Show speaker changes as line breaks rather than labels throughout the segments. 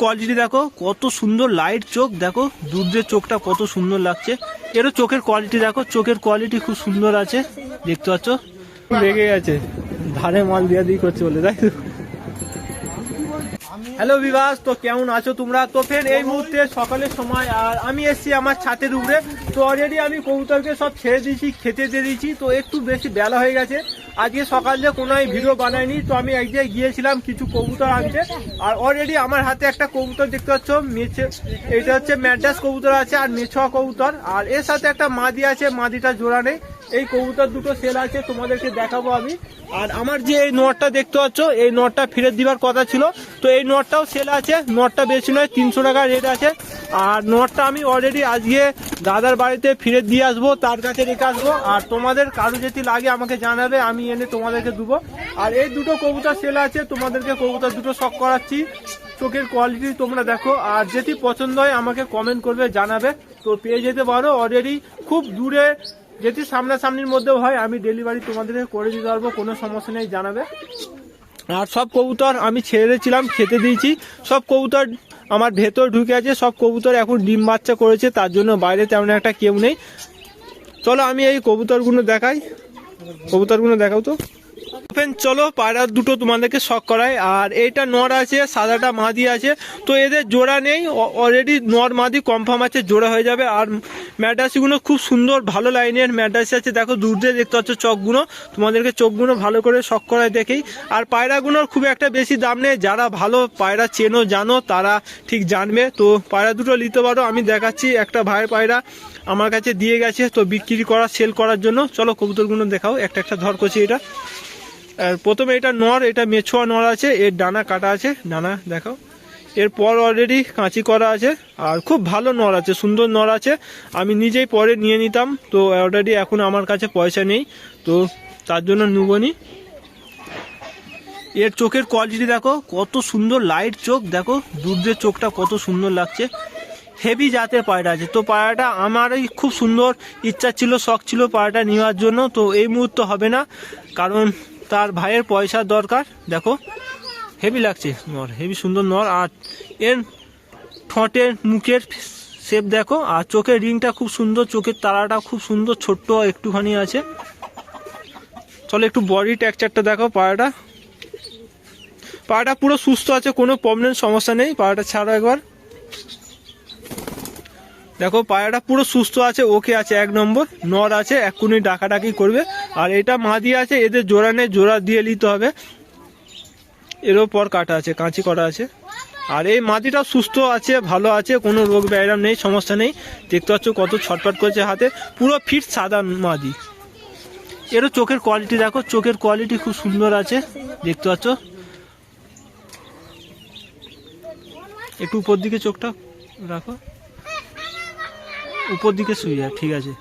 Quality দেখো, কত সুন্দর লাইট চোখ, দেখো, দুধের চোখটা কত সুন্দর লাগছে। এরও চোখের কোয়ালিটি দেখো, চোখের কোয়ালিটি খুব সুন্দর আছে, দেখতে পাচ্ছ? লেগে গেছে, ধারে মাল দিয়া দিয়ে করছে বলে, তাই হ্যালো বিভাস, তো কেমন আছো তোমরা? তো ফের এই মুহূর্তে সকালের সময়, আর আমি এসেছি আমার ছাতের উপরে। তো অলরেডি আমি কবুতরকে সব ছেড়ে দিয়েছি, খেতে দিয়ে দিয়েছি, তো একটু বেশি বেলা হয়ে গেছে। আজকে সকাল কোনো ভিডিও বানাইনি তো আমি এক জায়গায় গিয়েছিলাম কিছু কবুতর আনতে। আর অলরেডি আমার হাতে একটা কবুতর দেখতে পাচ্ছ, মেছে, এটা হচ্ছে ম্যাড্রাস কবুতর আছে আর মেছোয়া কবুতর। আর এর সাথে একটা মাদি আছে, মাদিটা জোড়া নেই। এই কবুতর দুটো সেল আছে, তোমাদেরকে দেখাবো আমি। আর আমার যে এই নোটটা দেখতে পাচ্ছ, এই নোটটা ফেরত দিবার কথা ছিল। তো এই নোটটাও সেল আছে, নোটটা বেশি নয়, তিনশো টাকা রেট আছে। আর নোটটা আমি অলরেডি আজকে দাদার বাড়িতে ফিরে দিয়ে আসব, তার কাছে রেখে আসব। আর তোমাদের কারও যদি লাগে আমাকে জানাবে, আমি এনে তোমাদেরকে দেবো। আর এই দুটো কবুতর সেল আছে, তোমাদেরকে কবুতর দুটো শখ করাচ্ছি। চোখের কোয়ালিটি তোমরা দেখো। আর যেটি পছন্দ হয়, আমাকে কমেন্ট করবে, জানাবে। তো পেয়ে যেতে পারো অলরেডি খুব দূরে যেটি সামনাসামনির মধ্যেও হয়, আমি ডেলিভারি তোমাদেরকে করে দিতে পারব, কোনো সমস্যা নেই, জানাবে। আর সব কবুতর আমি ছেড়েছিলাম খেতে দিয়েছি। সব কবুতর আমার ভেতর ঢুকে আছে, সব কবুতর এখন ডিম বাচ্চা করেছে, তার জন্য বাইরে তেমন একটা কেউ নেই। চলো আমি এই কবুতরগুলো দেখাই। কবুতরগুলো দেখাও তো। ফ্রেন্ড, চলো পায়রা দুটো তোমাদেরকে শখ করায় আর এইটা নর আছে সাদাটা মাদি আছে। তো এদের জোড়া নেই অলরেডি নর মাদি কনফার্ম আছে জোড়া হয়ে যাবে। আর ম্যাডাসিগুলো খুব সুন্দর ভালো লাইনের ম্যাডাসি আছে। দেখো দূর দিয়ে দেখতে পাচ্ছ চোখগুলো। তোমাদেরকে চোখগুলো ভালো করে শখ করায় দেখেই আর পায়রাগুলোর খুব একটা বেশি দাম নেই। যারা ভালো পায়রা চেনো জানো তারা ঠিক জানবে। তো পায়রা দুটো নিতে পারো। আমি দেখাচ্ছি একটা ভাইয়ের পায়রা আমার কাছে দিয়ে গেছে। তো বিক্রি করা সেল করার জন্য। চলো কবুতরগুলো দেখাও। একটা একটা ধর করছি এটা। আর প্রথমে এটা নর, এটা মেছোয়া নর আছে, এর ডানা কাটা আছে। ডানা, দেখাও। এরপর অলরেডি কাঁচি করা আছে, আর খুব ভালো নর আছে, সুন্দর নর আছে। আমি নিজেই পরে নিয়ে নিতাম, তো অলরেডি এখন আমার কাছে পয়সা নেই, তো তার জন্য নুবনি এর চোখের কোয়ালিটি দেখো, কত সুন্দর লাইট চোখ, দেখো দুধের চোখটা কত সুন্দর লাগছে। হেভি জাতের পায়রা আছে, তো পায়রাটা আমারই খুব সুন্দর, ইচ্ছা ছিল, শখ ছিল পায়রাটা নেওয়ার জন্য, তো এই মুহূর্তে হবে না, কারণ তার ভাইয়ের পয়সার দরকার, দেখো। হেভি লাগছে, নর হেভি সুন্দর নর, আর এর ঠোঁটের মুখের শেপ দেখো, আর চোখের রিংটা খুব সুন্দর, চোখের তারাটা খুব সুন্দর, ছোট্ট একটুখানি আছে। চলো একটু বডি টেক্সচারটা দেখো পায়রাটা পায়রাটা পুরো সুস্থ আছে, কোনো প্রবলেম সমস্যা নেই পায়রাটা ছাড়ো একবার। দেখো পায়রাটা পুরো সুস্থ আছে ওকে আছে, এক নম্বর। নর আছে, এক্ষুনি ডাকাডাকি করবে। আর এটা মাদি আছে, এদের জোড়া নেই জোড়া দিয়ে নিতে হবে। এরও পর কাটা আছে, কাঁচি করা আছে। আর এই মাদিটা সুস্থ আছে, ভালো আছে, কোনো রোগ ব্যায়াম নেই, সমস্যা নেই। দেখতে পাচ্ছ কত ছটপট করছে হাতে। পুরো ফিট সাদা মাদি। এরও চোখের কোয়ালিটি দেখো, চোখের কোয়ালিটি খুব সুন্দর আছে। দেখতে পাচ্ছ? একটু উপর দিকে চোখটা রাখো। উপর দিকে শুয়ে যায়, ঠিক আছে।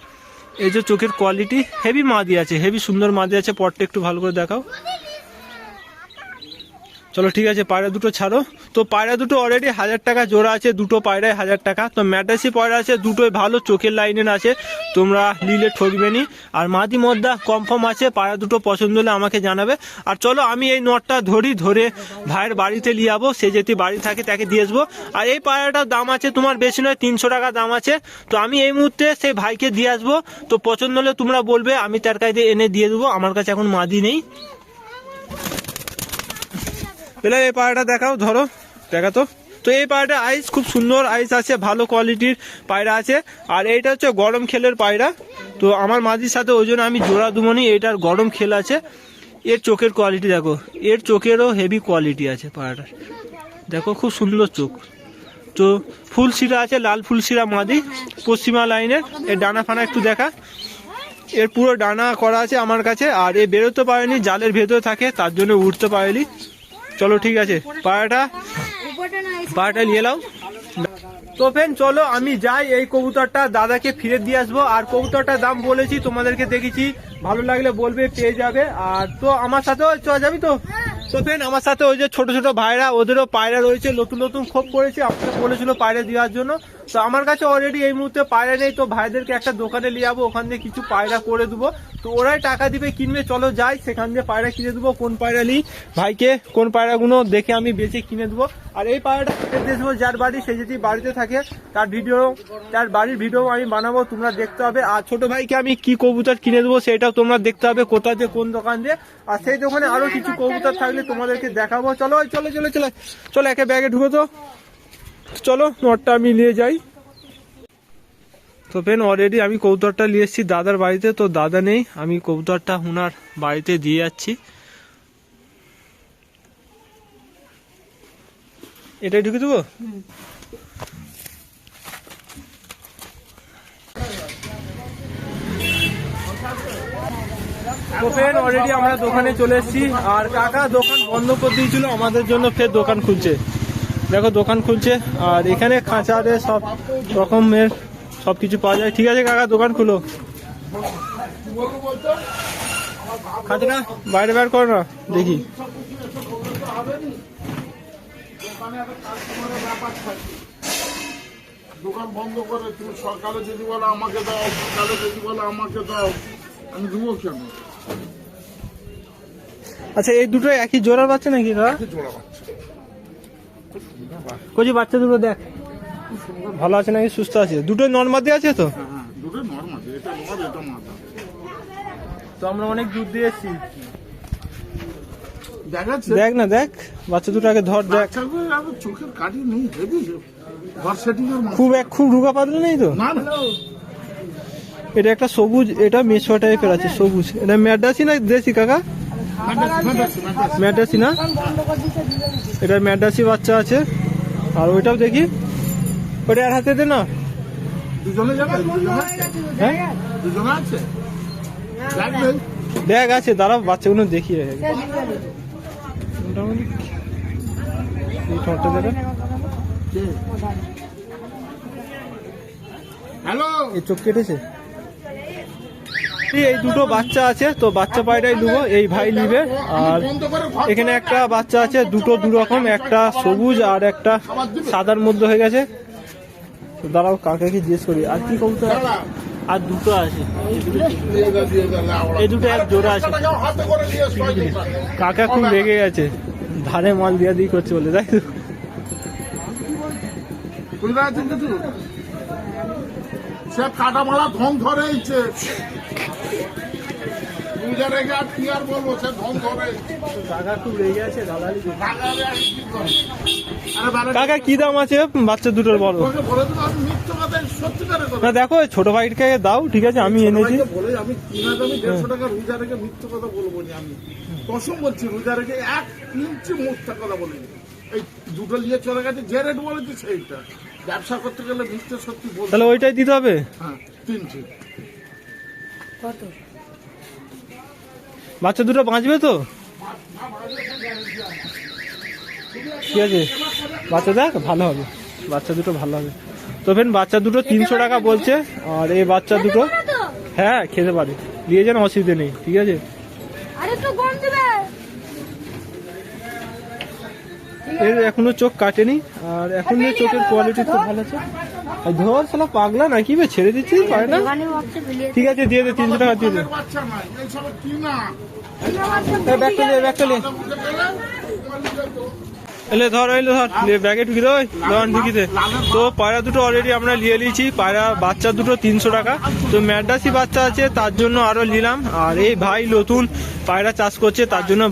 এই যে চোখের কোয়ালিটি হেভি মাদি আছে হেভি সুন্দর মাদি আছে, পটটা একটু ভালো করে দেখাও। চলো ঠিক আছে, পায়রা দুটো ছাড়ো। তো পায়রা দুটো অলরেডি হাজার টাকা জোড়া আছে, দুটো পায়রায় হাজার টাকা। তো ম্যাটাসি পায়রা আছে, দুটোই ভালো, চোখের লাইনের আছে। তোমরা নিলে ঠকবে নি আর মাদি মদ্দা কনফার্ম আছে, পায়রা দুটো পছন্দ হলে আমাকে জানাবে। আর চলো, আমি এই নটটা ধরি, ধরে ভাইয়ের বাড়িতে নিয়ে যাব। সে যদি বাড়ি থাকে তাকে দিয়ে আসব। আর এই পায়রাটার দাম আছে, তোমার বেশি নয়, তিনশো টাকা দাম আছে। তো আমি এই মুহূর্তে সেই ভাইকে দিয়ে আসব। তো পছন্দ হলে তোমরা বলবে, আমি তার কাছে এনে দিয়ে দেবো। আমার কাছে এখন মাদি নেই। পেলে এই পায়রাটা দেখাও, ধরো দেখা তো তো এই পায়রাটা আইস খুব সুন্দর আইস আছে, ভালো কোয়ালিটির পায়রা আছে। আর এইটা হচ্ছে গরম খেলের পায়রা। তো আমার মাঝির সাথে ওই জন্য আমি জোড়া দুমনি এটার গরম খেল আছে। এর চোখের কোয়ালিটি দেখো, এর চোখেরও হেভি কোয়ালিটি আছে পায়রাটার। দেখো, খুব সুন্দর চোখ। তো ফুল শিরা আছে, লাল ফুল শিরা মাদি, পশ্চিমা লাইনের। এর ডানা ফানা একটু দেখা। এর পুরো ডানা করা আছে আমার কাছে, আর এ বেরোতে পারেনি, জালের ভেতরে থাকে, তার জন্য উঠতে পারেনি। চলো ঠিক আছে, পাড়াটা পাড়াটা নিয়ে নাও। তো ফেন চলো, আমি যাই, এই কবুতরটা দাদাকে ফিরে দিয়ে আসব। আর কবুতরটার দাম বলেছি, তোমাদেরকে দেখেছি। ভালো লাগলে বলবে, পেয়ে যাবে। আর তো, আমার সাথেও চ, যাবি তো? তো ফেন আমার সাথে ওই যে ছোট ছোট ভাইরা, ওদেরও পায়রা রয়েছে, নতুন নতুন খোপ করেছে। আপনাকে বলেছিল পায়রা দেওয়ার জন্য। তো আমার কাছে অলরেডি এই মুহূর্তে পায়রা নেই, তো ভাইদেরকে একটা দোকানে নিয়ে যাব, ওখান থেকে কিছু পায়রা করে দেবো। তো ওরাই টাকা দিবে, কিনবে, চলো যাই, সেখান দিয়ে পায়রা কিনে দেবো, কোন পায়রা নিই। ভাইকে কোন পায়রাগুলো দেখে আমি বেঁচে কিনে দেবো। আর এই পায়রাটা কেটে দেবো, যার বাড়ি, সে যদি বাড়িতে থাকে, তার ভিডিও তার বাড়ির ভিডিও আমি বানাবো, তোমরা দেখতে হবে আর ছোট ভাইকে আমি কি কবুতর কিনে দেবো, সেটাও তোমরা দেখতে হবে কোথা দিয়ে, কোন দোকান দিয়ে। আর সেই দোকানে আরও কিছু কবুতর থাকলে তোমাদেরকে দেখাবো। চলো চলো চলো চলো চলো, একে ব্যাগে ঢুকো তো চলো নটটা আমি নিয়ে যাই। তো ফেন অলরেডি আমি কবুতরটা নিয়ে এসেছি দাদার বাড়িতে, তো দাদা নেই, আমি কবুতরটা ওনার বাড়িতে দিয়ে যাচ্ছি। এটাই ঢুকে দেবো? অলরেডি আমরা দোকানে চলে এসেছি, আর কাকা দোকান বন্ধ করে দিয়েছিল, আমাদের জন্য ফের দোকান খুলছে। দেখো দোকান খুলছে আর এখানে খাঁচারে সব রকমের সব কিছু পাওয়া যায়। ঠিক আছে কাকা দোকান খুলো। খাঁচাটা বাইরে বের কর না দেখি।
দোকান বন্ধ করে তুমি সকালে যদি বলো আমাকে দাও সকালে যদি বলো আমাকে দাও আমি দেবো কেন?
আচ্ছা এই দুটো একই জোড়ার বাচ্চা নাকি
জোড়া বাচ্চা
কচি বাচ্চা দুটো দেখ। ভালো আছে নাকি? সুস্থ আছে? দুটো নর্মাদি আছে তো? তো আমরা অনেক দূর দিয়ে এসেছি। দেখ না দেখ। বাচ্চা দুটো আগে ধর দেখ।
চোখের কাঠি নেই
খুব এক খুব ঢুকা পাতলা নেই তো?
না না।
এটা একটা সবুজ এটা মেছো টাইপের আছে সবুজ। এটা ম্যাডাসি না দেশি কাকা?
ম্যাডাস,
না? এটা ম্যাডাসি বাচ্চা আছে। আর ওইটাও দেখি। ওটা আর হাতে দে না। হ্যাঁ? দেখ আছে দাঁড়া বাচ্চাগুলো মোটামুটি। দেখে
হ্যালো
এই চোখ কেটেছে? এই দুটো বাচ্চা আছে, তো বাচ্চা পায়রাই নেব, এই ভাই নিবে আর এখানে একটা বাচ্চা আছে, দুটো দু রকম একটা সবুজ আর একটা সাদার মধ্যে হয়ে গেছে তো দাঁড়াও, কাকে কি জিজ্ঞেস করি আর কি কবুতর? আর দুটো আছে। এই দুটো এক জোড়া আছে। কাকা খুব রেগে গেছে ধারে মাল দিয়া দিয়ে করছে বলে, তাই তো?
কাটা ধরেইছে পূজা রেখে আর কি আর বলব? সে ধন ধরে
কাকা খুব রেগে আছে দাদালি
কি করে? আরে বারে
কাকা কি দাম আছে বাচ্চা দুটোর বড়
বলে দিলাম কথা
না দেখো ছোট ভাইকে দাও ঠিক আছে আমি এনেছি।
আমি দেড়শো টাকা রোজা রেখে মিথ্যে কথা বলব না আমি। কসম বলছি রোজা রেখে এক ইঞ্চি মুখটা কথা বলিনি। এই দুটো নিয়ে চলে গেছে যে রেট বলেছি সেইটা। ব্যবসা করতে গেলে মিথ্যে সত্যি বলতে
তাহলে ওইটাই দিতে হবে?
হ্যাঁ তিনটে
বাচ্চা দুটো বাঁচবে তো? ঠিক আছে। বাচ্চা দেখ ভালো হবে। বাচ্চা দুটো ভালো হবে। তো ফেন বাচ্চা দুটো তিনশো টাকা বলছে আর এই বাচ্চা দুটো হ্যাঁ খেতে পারে। দিয়ে যেন অসুবিধে নেই ঠিক আছে
আরে তো গম দেবে
এর এখনও চোখ কাটেনি আর এখন চোখের কোয়ালিটি খুব ভালো আছে। আর ধর সালা পাগলা নাকি বে? ছেড়ে দিচ্ছি পারে না। ঠিক আছে দিয়ে দে তিনশো টাকা দিয়ে দে। ব্যাগটা নিয়ে ব্যাগটা
গেলে
এলে ধর এলে ধর লে ব্যাগে ঢুকি দে, ওই দোকান ঢুকি দে। তো পায়রা দুটো অলরেডি আমরা নিয়ে নিয়েছি, পায়রা বাচ্চা দুটো তিনশো টাকা। তো ম্যাডাসি বাচ্চা আছে, তার জন্য আরও নিলাম। আর এই ভাই নতুন পায়রা চাষ করছে, তার জন্য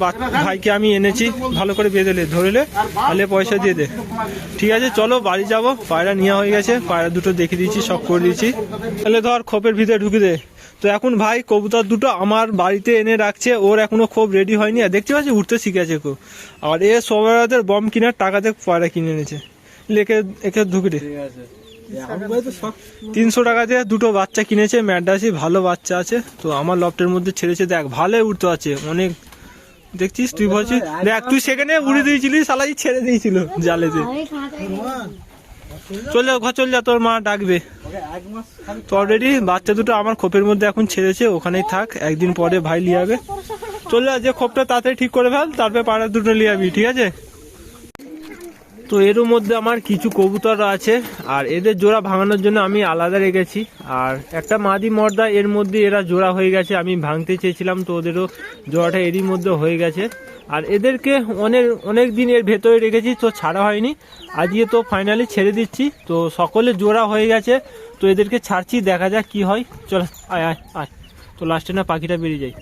ভাইকে আমি এনেছি, ভালো করে বেঁধেলে ধরেলে তাহলে পয়সা দিয়ে দে। ঠিক আছে, চলো বাড়ি যাব, পায়রা নেওয়া হয়ে গেছে, পায়রা দুটো দেখে দিয়েছি, সব করে দিয়েছি। তাহলে ধর, খোপের ভিতরে ঢুকে দে। তো এখন ভাই কবুতর দুটো আমার বাড়িতে এনে রাখছে ওর এখনও খুব রেডি হয়নি। আর দেখতে পাচ্ছি উঠতে শিখেছে খুব। আর এ সবাইদের বম কেনার টাকাতে পায়রা কিনে এনেছে। লেখে একে ঢুকে দে তিনশো টাকা দিয়ে দুটো বাচ্চা কিনেছে ম্যাডাসি ভালো বাচ্চা আছে। তো আমার লফটের মধ্যে ছেড়েছে। দেখ ভালো উঠতে আছে। অনেক দেখছিস তুই বলছিস দেখ তুই সেখানে উড়ে দিয়েছিলি সালাই ছেড়ে দিয়েছিল জালেতে। চল যা, ঘর চল যা, তোর মা ডাকবে। তো অলরেডি বাচ্চা দুটো আমার খোপের মধ্যে এখন ছেড়েছে, ওখানেই থাক, একদিন পরে ভাই লিয়ে যাবে। চল যা, যে খোপটা তাড়াতাড়ি ঠিক করে ফেল, তারপরে পাড়ার দুটো লিয়ে যাবি, ঠিক আছে? তো এর মধ্যে আমার কিছু কবুতর আছে, আর এদের জোড়া ভাঙানোর জন্য আমি আলাদা রেখেছি। আর একটা মাদি মর্দা, এর মধ্যে এরা জোড়া হয়ে গেছে, আমি ভাঙতে চেয়েছিলাম, তো ওদেরও জোড়াটা এরই মধ্যে হয়ে গেছে। আর এদেরকে অনেক অনেক দিন এর ভেতরে রেখেছি, তো ছাড়া হয়নি। আজকে তো ফাইনালি ছেড়ে দিচ্ছি, তো সকলে জোড়া হয়ে গেছে, তো এদেরকে ছাড়ছি, দেখা যাক কি হয়। চল, আয় আয় আয়। তো লাস্টে না পাখিটা বেরিয়ে যায়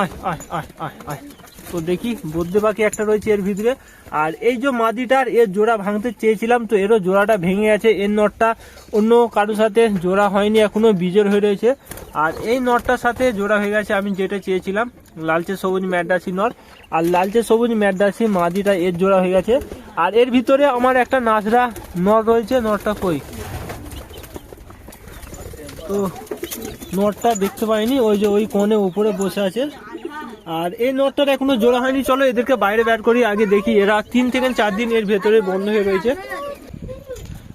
আয় আয় আয় আয় আয়। তো দেখি বদ্যে পাখি একটা রয়েছে এর ভিতরে। আর এই যে মাদিটার, এর জোড়া ভাঙতে চেয়েছিলাম, তো এরও জোড়াটা ভেঙে গেছে এর নটটা। অন্য কারোর সাথে জোড়া হয়নি, এখনও বীজের হয়ে রয়েছে। আর এই নটটার সাথে জোড়া হয়ে গেছে, আমি যেটা চেয়েছিলাম, লালচে সবুজ ম্যাডাসি নট। আর লালচে সবুজ ম্যাডাসি মাদিটা এর জোড়া হয়ে গেছে। আর এর ভিতরে আমার একটা নাচরা নট রয়েছে, নটটা কই? তো নটটা দেখতে পাইনি, ওই যে ওই কোণে উপরে বসে আছে। আর এই নটটার এখনও জোড়া হয়নি। চলো এদেরকে বাইরে ব্যাট করি, আগে দেখি। এরা তিন থেকে চার দিন এর ভেতরে বন্ধ হয়ে রয়েছে।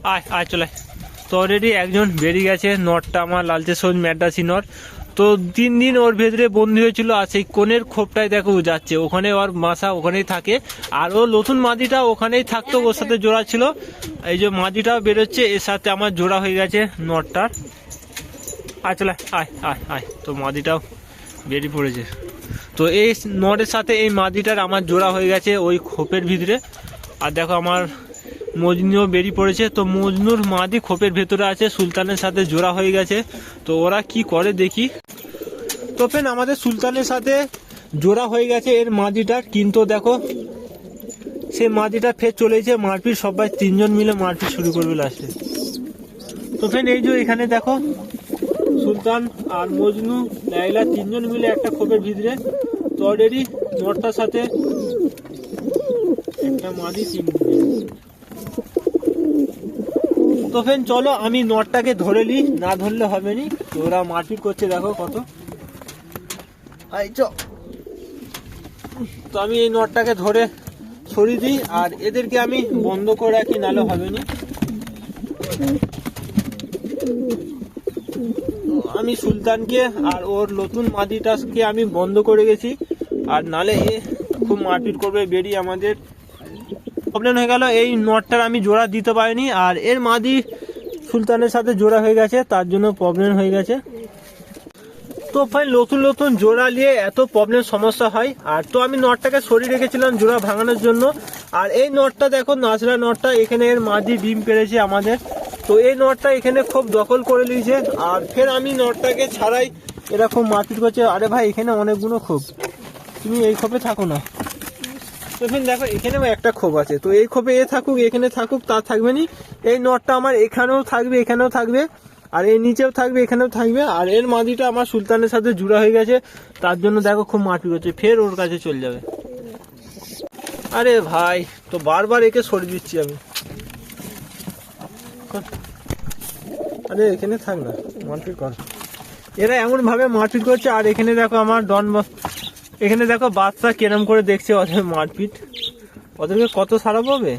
আয় আয়, চলে। তো অলরেডি একজন বেরিয়ে গেছে। নটটা আমার লালচে সবুজ ম্যাডাসি নট। তো তিন দিন ওর ভেতরে বন্দি হয়েছিল আর সেই কোণের খোপটায় দেখো যাচ্ছে। ওখানে ওর মাসা ওখানেই থাকে। আর ও নতুন মাদিটা ওখানেই থাকতো, ওর সাথে জোড়া ছিল। এই যে মাদিটাও বেরোচ্ছে, এর সাথে আমার জোড়া হয়ে গেছে নটটার। আয়, চলে। আয় আয় আয়। তো মাদিটাও বেরিয়ে পড়েছে। তো এই নটের সাথে এই মাদিটার আমার জোড়া হয়ে গেছে ওই খোপের ভিতরে। আর দেখো আমার মজনুও বেরিয়ে পড়েছে, তো মজনুর মাদি খোপের ভেতরে আছে, সুলতানের সাথে জোড়া হয়ে গেছে। তো ওরা কি করে দেখি। তো ফেন আমাদের সুলতানের সাথে জোড়া হয়ে গেছে এর মাদিটার, কিন্তু দেখো সে মাদিটা ফের চলেছে মারপিট, সবাই তিনজন মিলে মারপিট শুরু করবে লাস্টে তো ফেন এই যে এখানে দেখো সুলতান আর মজনু লাইলা তিনজন মিলে একটা খোপের ভিতরে তো অলরেডি নটটার সাথে একটা মাদি তিন তো ফেন চলো আমি নটটাকে ধরে নি না ধরলে হবে নি। তো ওরা মারপিট করছে দেখো কত। আই চ। তো আমি এই নটটাকে ধরে ছড়িয়ে দিই আর এদেরকে আমি বন্ধ করে রাখি নালে হবে নি। আমি সুলতানকে আর ওর নতুন মাদিটাকে আমি বন্ধ করে গেছি। আর নালে এ খুব মারপিট করবে, বেরিয়ে আমাদের। প্রবলেম হয়ে গেল, এই নটটার আমি জোড়া দিতে পারিনি, আর এর মাদি সুলতানের সাথে জোড়া হয়ে গেছে, তার জন্য প্রবলেম হয়ে গেছে। তো ভাই নতুন নতুন জোড়া নিয়ে এত প্রবলেম সমস্যা হয়। আর তো আমি নটটাকে সরিয়ে রেখেছিলাম জোড়া ভাঙানোর জন্য। আর এই নটটা দেখো নাচরা নটটা, এখানে এর মাঝি ডিম পেরেছে আমাদের। তো এই নটটা এখানে খুব দখল করে নিয়েছে। আর ফের আমি নটটাকে ছাড়াই এরকম মারপিট করছে। আরে ভাই, এখানে অনেকগুলো ক্ষোভ তুমি এই ক্ষোভে থাকো না। তো ফের দেখো, এখানেও একটা ক্ষোভ আছে। তো এই ক্ষোভে এ থাকুক, এখানে থাকুক, তা থাকবে নি। এই নটটা আমার এখানেও থাকবে এখানেও থাকবে। আর এর নিচেও থাকবে, এখানেও থাকবে। আর এর মাদিটা আমার সুলতানের সাথে জুড়া হয়ে গেছে। তার জন্য দেখো খুব মারপিট করছে। ফের ওর কাছে চলে যাবে। আরে ভাই, তো বারবার একে সরিয়ে দিচ্ছি আমি। আরে এখানে থাক না, মারপিট কর। এরা এমন ভাবে মারপিট করছে, আর এখানে দেখো আমার ডন এখানে দেখো বাচ্চা কেরম করে দেখছে ওদের মারপিট। ওদেরকে কত সারা পাবে?